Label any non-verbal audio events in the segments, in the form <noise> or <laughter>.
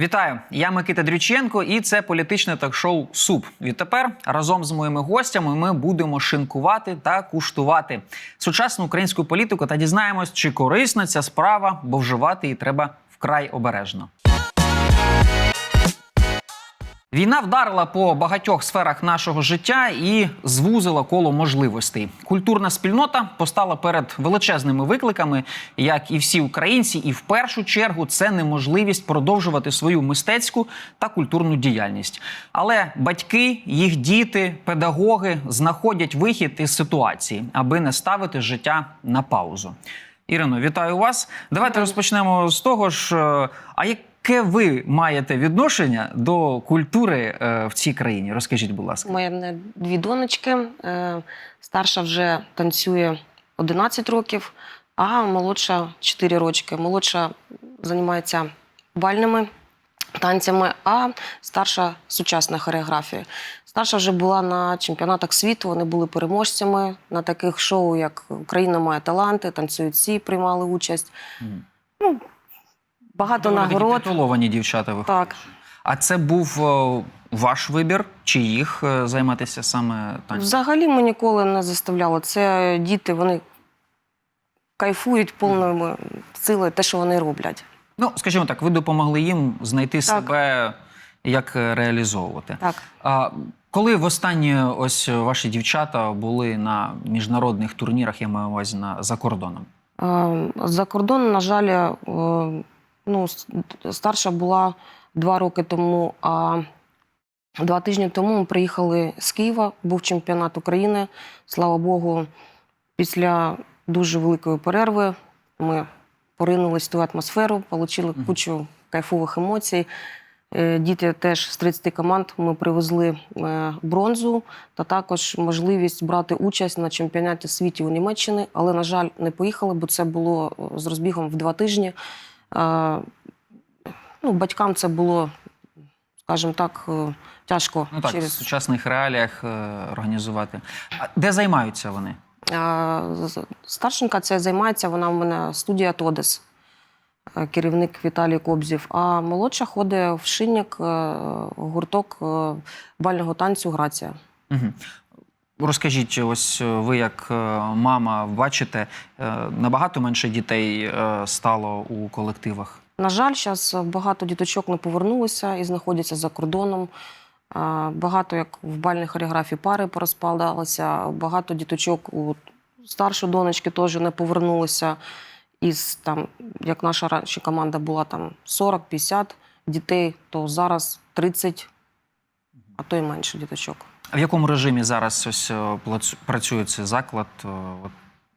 Вітаю, я Микита Дрюченко, і це політичне ток-шоу СУП. Відтепер разом з моїми гостями ми будемо шинкувати та куштувати сучасну українську політику та дізнаємось, чи корисна ця справа, бо вживати її треба вкрай обережно. Війна вдарила по багатьох сферах нашого життя і звузила коло можливостей. Культурна спільнота постала перед величезними викликами, як і всі українці, і в першу чергу це неможливість продовжувати свою мистецьку та культурну діяльність. Але батьки, їх діти, педагоги знаходять вихід із ситуації, аби не ставити життя на паузу. Ірино, вітаю вас. Давайте розпочнемо з того ж. е, А яке ви маєте відношення до культури е, в цій країні? Розкажіть, будь ласка. Мене дві донечки. Е, Старша вже танцює 11 років, а молодша 4 рочки. Молодша займається бальними танцями, а старша сучасна хореографія. Старша вже була на чемпіонатах світу. Вони були переможцями на таких шоу, як Україна має таланти, танцюють всі, приймали участь. Ну, багато Доволі такі нагород. титуловані дівчата виходять. Так. А це був е, ваш вибір, чи їх е, займатися саме танцем? Взагалі ми ніколи не заставляли. Це діти, вони кайфують повною силою те, що вони роблять. Ну, скажімо так, ви допомогли їм знайти себе, як е, реалізовувати. Так. А коли востаннє ось ваші дівчата були на міжнародних турнірах, я маю на увазі на за кордоном? Е, За кордоном, на жаль, е, ну, старша була два роки тому, а два тижні тому ми приїхали з Києва, був чемпіонат України. Слава Богу, після дуже великої перерви ми поринулись в ту атмосферу, отримали кучу кайфових емоцій. Е, Діти теж з 30 команд ми привезли е, бронзу та також можливість брати участь на чемпіонаті світу у Німеччині, але, на жаль, не поїхали, бо це було е, з розбігом в два тижні. Ну, батькам це було, скажімо так, е, тяжко Ну так, в сучасних реаліях е, організувати. А де займаються вони? Старшенька це займається, вона в мене студія Тодес, е, керівник Віталій Кобзів. А молодша ходить в шинник, гурток бального танцю Грація. Угу. Розкажіть, ось е, ви як е, мама бачите, е, набагато менше дітей стало у колективах. На жаль, зараз багато діточок не повернулися і знаходяться за кордоном. Багато як в бальній хореографії пари порозпадалися, багато діточок у старшої донечки теж не повернулися. Із там, як наша раніше команда була там 40-50 дітей, то зараз 30, а то й менше діточок. А в якому режимі зараз ось е, працює цей заклад? Е,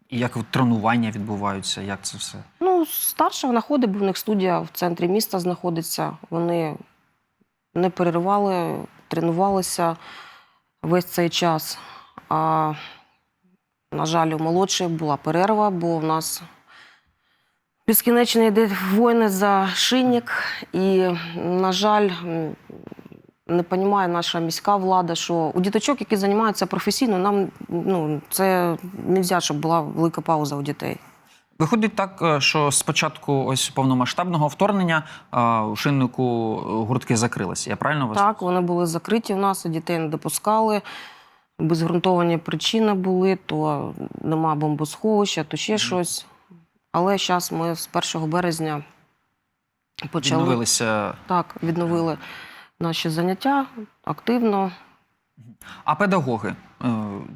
і як тренування відбуваються? Як це все? Ну, старша вона ходить, бо в них студія в центрі міста знаходиться. Вони не переривали, тренувалися весь цей час. А, на жаль, у молодшої була перерва, бо в нас безкінечно йде воїни за шинник. І, на жаль, не розуміє наша міська влада, що у діточок, які займаються професійно, нам ну, це не можна, щоб була велика пауза у дітей. Виходить так, е, що спочатку ось повномасштабного вторгнення е, у шиннику е, гуртки закрилися. Я правильно вас? Так, вони були закриті в нас, і дітей не допускали. Безґрунтовані причини були, то нема бомбосховища, то ще щось. Але зараз ми з 1 березня почали Відновилися. так, відновили наші заняття активно. А педагоги? Е,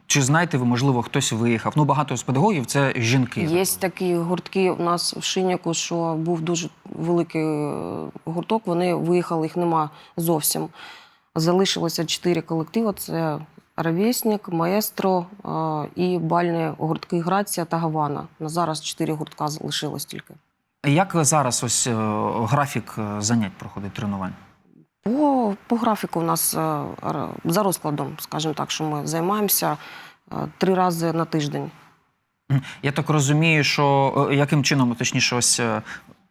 Чи знаєте ви, можливо, хтось виїхав? Ну, багато з педагогів це жінки. Є такі гуртки у нас в Шиняку, що був дуже великий е, гурток. Вони виїхали, їх нема зовсім. Залишилося чотири колективи: це Ровесник, Маестро е, і бальні гуртки Грація та Гавана. На зараз чотири гуртка залишилось тільки. Як зараз ось графік занять проходить тренувань? По, по графіку у нас е, за розкладом, скажімо так, що ми займаємося е, три рази на тиждень. Я так розумію, що е, яким чином, точніше, ось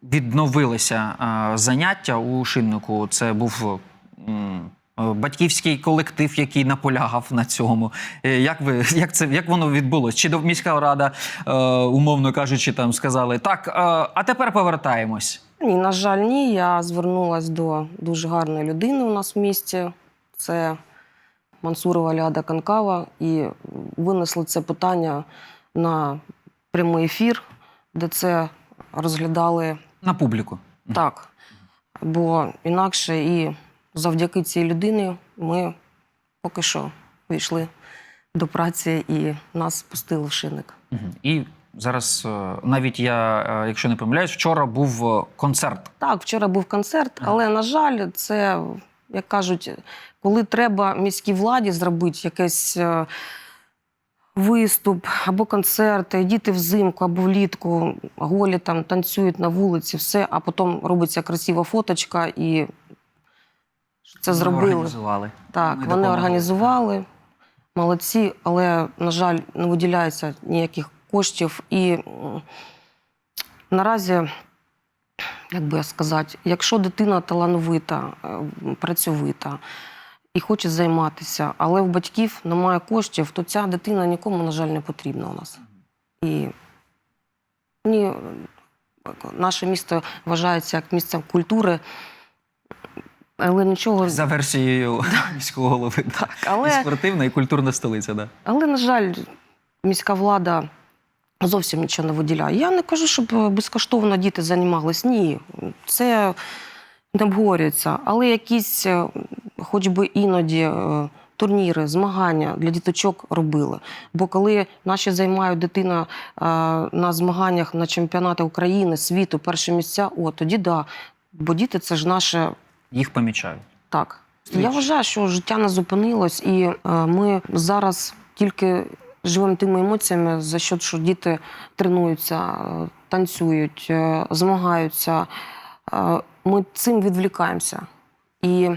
відновилися заняття у шиннику. Це був батьківський колектив, який наполягав на цьому. Як ви як це як воно відбулося? Чи до міська рада, умовно кажучи, там сказали так, а тепер повертаємось? Ні, на жаль, ні. Я звернулася до дуже гарної людини у нас в місті. Це Мансурова Ляда Канкава. І винесли це питання на прямий ефір, де це розглядали На публіку. так. Бо інакше і завдяки цій людині ми поки що війшли до праці і нас пустили в шинник. І зараз е, навіть я, е, якщо не помиляюсь, вчора був е, концерт. Так, вчора був концерт, але, на жаль, це, як кажуть, коли треба міській владі зробити якийсь е, виступ або концерт, і діти взимку або влітку голі там танцюють на вулиці, все, а потім робиться красива фоточка і це зробили. Організували. Так, вони допомогли. організували, молодці, але, на жаль, не виділяється ніяких коштів. І наразі, як би я сказати, якщо дитина талановита, е, працьовита і хоче займатися, але в батьків немає коштів, то ця дитина нікому, на жаль, не потрібна у нас. І ні, наше місто вважається як місцем культури, але нічого. За версією міського голови. Так, І але... спортивна, і культурна столиця, да. Але, на жаль, міська влада зовсім нічого не виділяє. Я не кажу, щоб е, безкоштовно діти займались. Ні, це не обговорюється. Але якісь, е, хоч би іноді, е, турніри, змагання для діточок робили. Бо коли наші займають дитина на змаганнях на чемпіонати України, світу, перші місця, о, тоді да. Бо діти це ж наше Їх помічають. так. Слідчі. Я вважаю, що життя не зупинилось, і ми зараз тільки живемо тими емоціями, за що, що діти тренуються, танцюють, е, змагаються. Е, ми цим відвлікаємося. І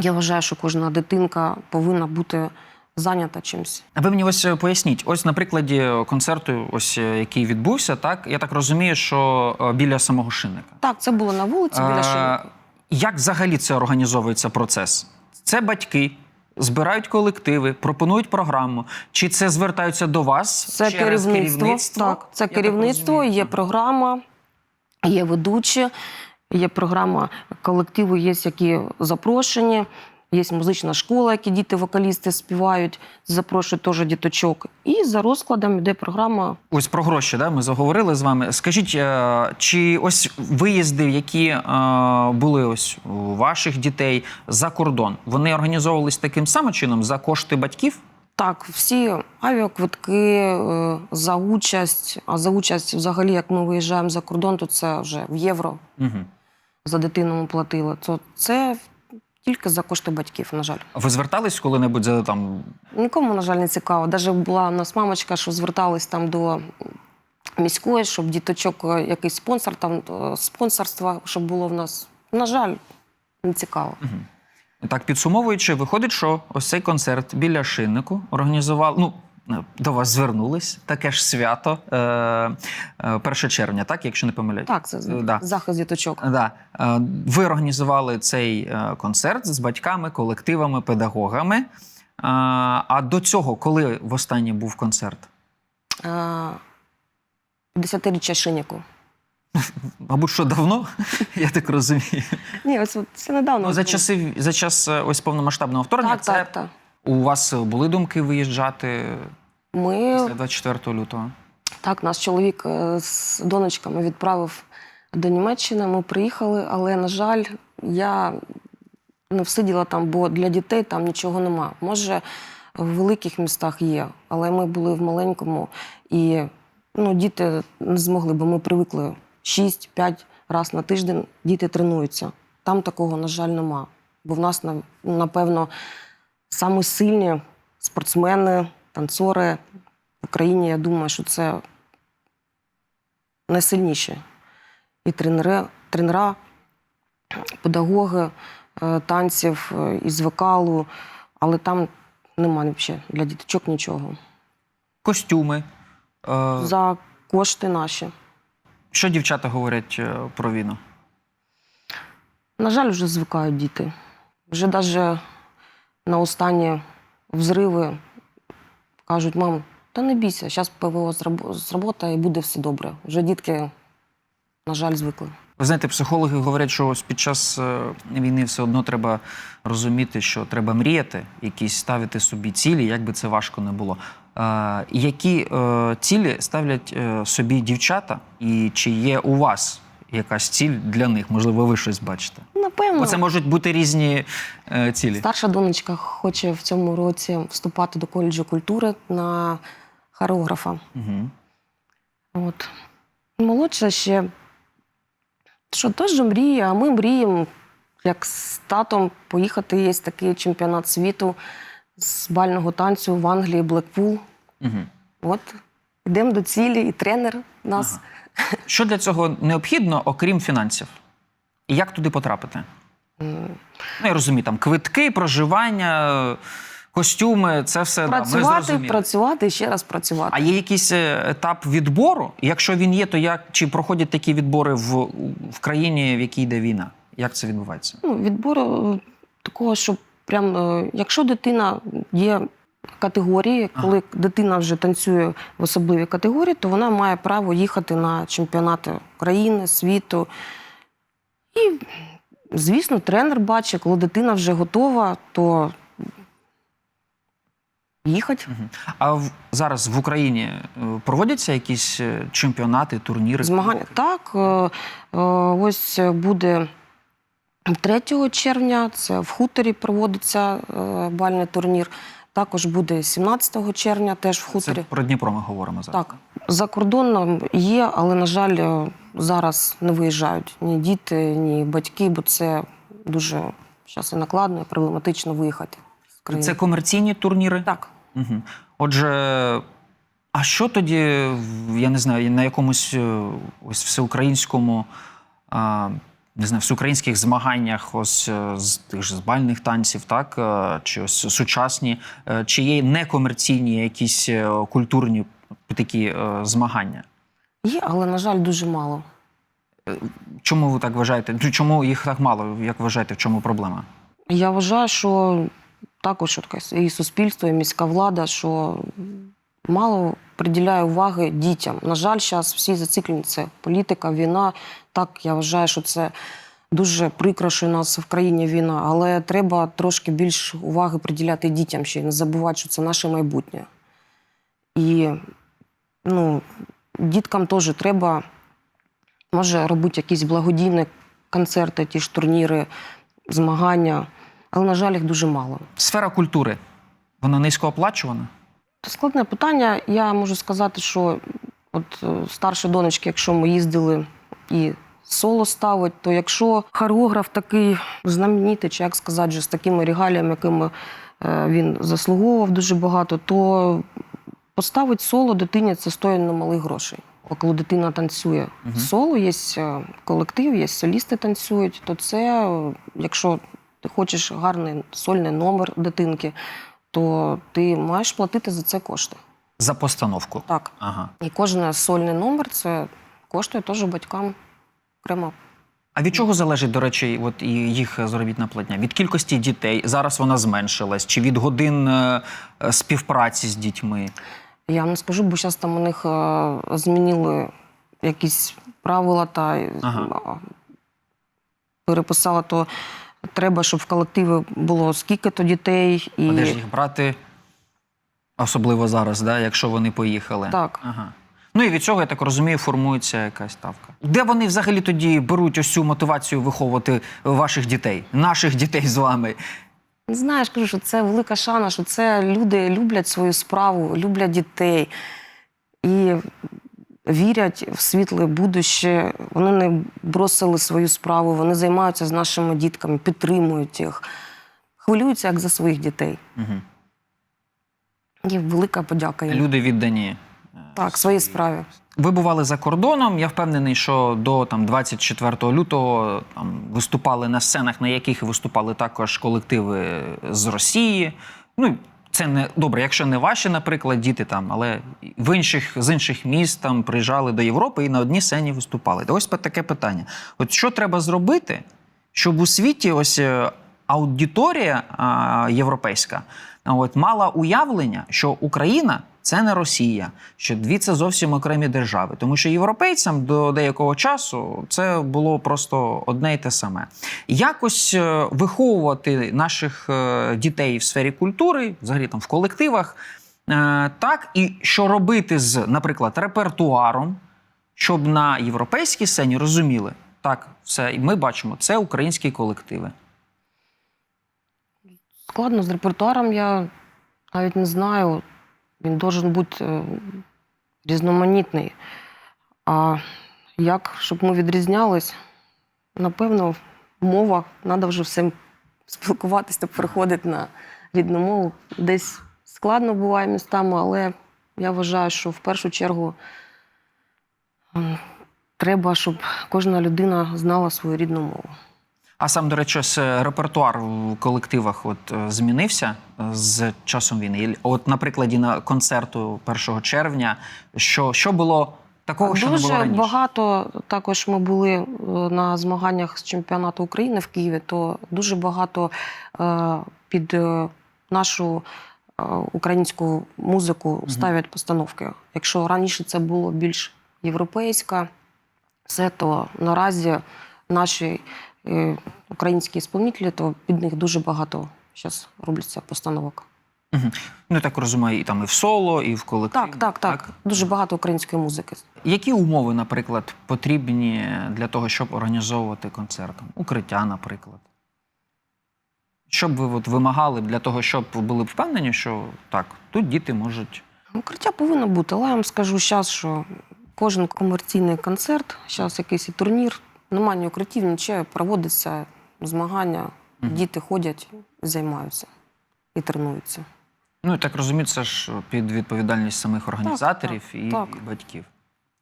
я вважаю, що кожна дитинка повинна бути зайнята чимось. А ви мені ось е, поясніть, ось на прикладі концерту, ось який відбувся, так я так розумію, що біля самого шинника. Так, це було на вулиці біля шинника. Як взагалі це організовується процес? Це батьки збирають колективи, пропонують програму. Чи це звертаються до вас? Це через керівництво. Так, це Я керівництво, так є програма, є ведучі, є програма колективу, є які запрошені. Є музична школа, які діти-вокалісти співають, запрошують теж діточок. І за розкладом йде програма. Ось про гроші, да, ми заговорили з вами. Скажіть, е, чи ось виїзди, які е, були ось у ваших дітей за кордон, вони організовувались таким самим чином за кошти батьків? Так, всі авіаквитки е, за участь. А за участь, взагалі, як ми виїжджаємо за кордон, то це вже в євро Угу. за дитину ми платили. То це тільки за кошти батьків, на жаль. Ви звертались коли-небудь за там Нікому, на жаль, не цікаво. Навіть була у нас мамочка, що зверталась там до міської, щоб діточок е, якийсь спонсор, там е, спонсорство, щоб було в нас. На жаль, не цікаво. Так, підсумовуючи, виходить, що ось цей концерт біля шиннику організував. Ну, до вас звернулись таке ж свято е, е, 1 червня, так, якщо не помиляюсь. Так, це Е, да. захист діточок. Да. Е, Ви організували цей е, концерт з батьками, колективами, педагогами. Е, А до цього, коли востаннє був концерт? Е, Десятиріччя шиніку. <laughs> Мабуть, що давно, <laughs> я так розумію. Ні, ось це недавно. Ну, за, часи, за час е, ось повномасштабного вторгнення, Так, це так, так. У вас були думки виїжджати Ми після 24 лютого? Так, наш чоловік е, з донечками відправив до Німеччини. Ми приїхали, але, на жаль, я не всиділа там, бо для дітей там нічого нема. Може, в великих містах є, але ми були в маленькому і ну, діти не змогли, бо ми привикли 6-5 разів на тиждень діти тренуються. Там такого, на жаль, нема. Бо в нас, напевно, самі сильні спортсмени, танцори в Україні, я думаю, що це найсильніші. І тренери, тренера, педагоги е, танців е, із вокалу, але там немає взагалі для діточок нічого. Костюми. Е, За кошти наші. Що дівчата говорять про війну? На жаль, вже звикають діти. Вже навіть на останні взриви кажуть, мам, та не бійся, зараз ПВО зрабо- зработає і буде все добре. Вже дітки, на жаль, звикли. Ви знаєте, психологи говорять, що ось під час е, війни все одно треба розуміти, що треба мріяти, якісь ставити собі цілі, як би це важко не було. Е, які е, цілі ставлять собі дівчата, і чи є у вас якась ціль для них? Можливо, ви щось бачите? Напевно, Бо це можуть бути різні е, цілі. старша донечка хоче в цьому році вступати до коледжу культури на хореографа. Угу. От. Молодша ще, що теж мріє, а ми мріємо, як з татом, поїхати. Є такий чемпіонат світу з бального танцю в Англії, Блекпул. Угу. От, йдемо до цілі, і тренер нас. Що для цього необхідно, окрім фінансів? І як туди потрапити? Ну, я розумію, там квитки, проживання, костюми це все да, ми Працювати, зрозуміли. працювати ще раз працювати. А є якийсь е, етап відбору? Якщо він є, то як чи проходять такі відбори в, в країні, в якій йде війна? Як це відбувається? Ну, відбору е, такого, що прям, е, якщо дитина є категорії, коли дитина вже танцює в особливій категорії, то вона має право їхати на чемпіонати країни, світу. І, звісно, тренер бачить, коли дитина вже готова, то їхати. А в, зараз в Україні е, проводяться якісь е, чемпіонати, турніри? Змагання так. е, Ось буде 3 червня. Це в хуторі проводиться бальний турнір. Також буде 17 червня, теж в Це хуторі. про Дніпро ми говоримо зараз. Так, за кордоном є, але, на жаль, е, зараз не виїжджають ні діти, ні батьки, бо це дуже зараз і накладно, і проблематично виїхати з країни. Це комерційні турніри? Так. Угу. Отже, а що тоді, я не знаю, на якомусь е, ось всеукраїнському, а, не знаю, всеукраїнських змаганнях ось е, з тих ж з бальних танців, так, е, чи ось сучасні, е, чи є некомерційні якісь культурні такі змагання? Є, але, на жаль, дуже мало. Чому ви так вважаєте? Ну, Чому їх так мало? Як вважаєте, в чому проблема? Я вважаю, що також і суспільство, і міська влада, що мало приділяє уваги дітям. На жаль, зараз всі зациклені. Це політика, війна. Так, я вважаю, що це дуже прикро, що у нас в країні війна, але треба трошки більш уваги приділяти дітям ще й не забувати, що це наше майбутнє. І ну, діткам теж треба, може, робити якісь благодійні концерти, ті ж турніри, змагання, але, на жаль, їх дуже мало. Сфера культури, вона низько оплачувана? Складне питання. Я можу сказати, що от е, старші донечки, якщо ми їздили і соло ставить, то якщо хореограф такий знаменитий, чи як сказати, з такими регаліями, якими е, він заслуговував дуже багато, то поставить соло дитині це стоїть немалих грошей. А коли дитина танцює Мгм. соло, є е, колектив, є солісти танцюють, то це, якщо ти хочеш гарний сольний номер дитинки, то ти маєш платити за це кошти. За постановку. Так. Ага. І кожен сольний номер це коштує теж батькам окремо. А від чого залежить, до речі, от і їх заробітна платня? Від кількості дітей зараз вона зменшилась, чи від годин е, е, співпраці з дітьми? Я вам не скажу, бо зараз там у них е, змінили якісь правила та Ага. переписала, то треба, щоб в колективі було скільки-то дітей. І... А де ж їх брати? Особливо зараз, да, якщо вони поїхали. Так. Ага. Ну і від цього, я так розумію, формується якась ставка. Де вони взагалі тоді беруть ось цю мотивацію виховувати ваших дітей, наших дітей з вами? Не знаєш, кажу, що це велика шана, що це люди люблять свою справу, люблять дітей і вірять в світле будуще. Вони не бросили свою справу, вони займаються з нашими дітками, підтримують їх, хвилюються як за своїх дітей. Угу. І велика подяка їм. Люди віддані. е, Так, своїй справі. Ви бували за кордоном. Я впевнений, що до там 24 лютого там виступали на сценах, на яких виступали також колективи з Росії. Ну це не добре, якщо не ваші, наприклад, діти там, але в інших з інших міст там приїжджали до Європи і на одній сцені виступали. Ось таке питання: от що треба зробити, щоб у світі ось е, аудиторія а, європейська от, мала уявлення, що Україна це не Росія, що дві це зовсім окремі держави. Тому що європейцям до деякого часу це було просто одне й те саме. Якось е, виховувати наших е, дітей в сфері культури, взагалі там в колективах, е, так і що робити з, наприклад, репертуаром, щоб на європейській сцені розуміли, так, все, і ми бачимо, це українські колективи. Складно з репертуаром, я навіть не знаю. Він должен бути е, різноманітний. А як, щоб ми відрізнялись, напевно, мова, треба вже всім спілкуватися, переходити на рідну мову. Десь складно буває містами, але я вважаю, що в першу чергу треба, щоб кожна людина знала свою рідну мову. А сам, до речі, е, репертуар в колективах от, е, змінився е, з часом війни. От, на прикладі на концерту 1 червня, що, що було такого, що не було Дуже раніше? багато також ми були на змаганнях з чемпіонату України в Києві, то дуже багато е, під нашу українську музику ставлять постановки. Якщо раніше це було більш європейська, все то наразі наші українські ісполнителі, то під них дуже багато зараз робляться постановок. Мгм. Ну, я так розумію, і там і в соло, і в колективі. Так, так, так. Дуже багато української музики. Які умови, наприклад, потрібні для того, щоб організовувати концерт? Укриття, наприклад. Що б ви от вимагали для того, щоб ви були б впевнені, що так, тут діти можуть. Укриття повинно бути, але я вам скажу зараз, що кожен комерційний концерт, зараз якийсь і турнір, немає укриттів, нічого, проводиться змагання, діти ходять, займаються і тренуються. Ну, я так розумію, це ж під відповідальність самих організаторів так, і, так. і батьків.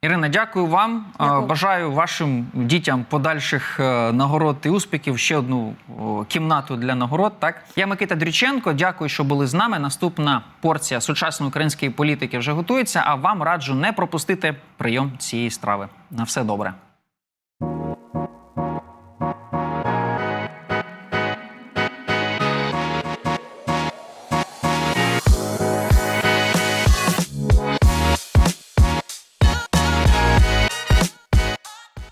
Ірина, дякую вам. Дякую. Бажаю вашим дітям подальших е, нагород і успіхів. Ще одну кімнату для нагород. Так, я Микита Дріченко. Дякую, що були з нами. Наступна порція сучасної української політики вже готується. А вам раджу не пропустити прийом цієї страви. На все добре.